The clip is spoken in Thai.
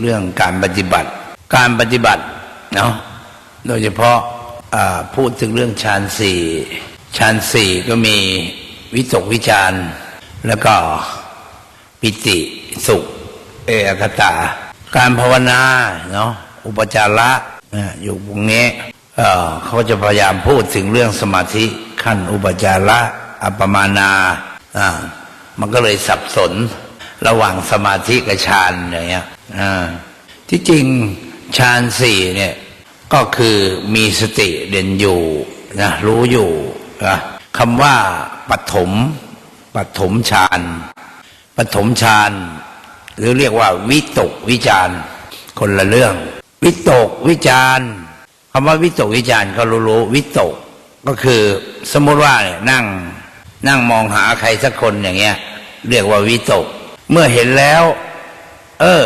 เรื่องการปฏิบัติ การปฏิบัติเนาะโดยเฉพาะพูดถึงเรื่องฌานสี่ฌานสี่ก็มีวิตกวิจารณ์แล้วก็ปิติสุข เอกคตา การภาวนาเนาะอุปจาระอยู่ตรงนี้เขาจะพยายามพูดถึงเรื่องสมาธิขั้นอุปจาระอัปปมานาอ่ามันก็เลยสับสน ระหว่างสมาธิกับฌานอย่างเงี้ยที่จริงฌานสี่เนี่ยก็คือมีสติเด่นอยู่นะรู้อยู่นะคำว่าปฐมปฐมฌานปฐมฌานหรือเรียกว่าวิตกวิจารคนละเรื่อง วิตกวิจารคำว่าวิตกวิจารก็รู้วิตกก็คือสมมติว่าเนี่ยนั่งนั่งมองหาใครสักคนอย่างเงี้ย เรียกว่าวิตก เมื่อเห็นแล้ว เออ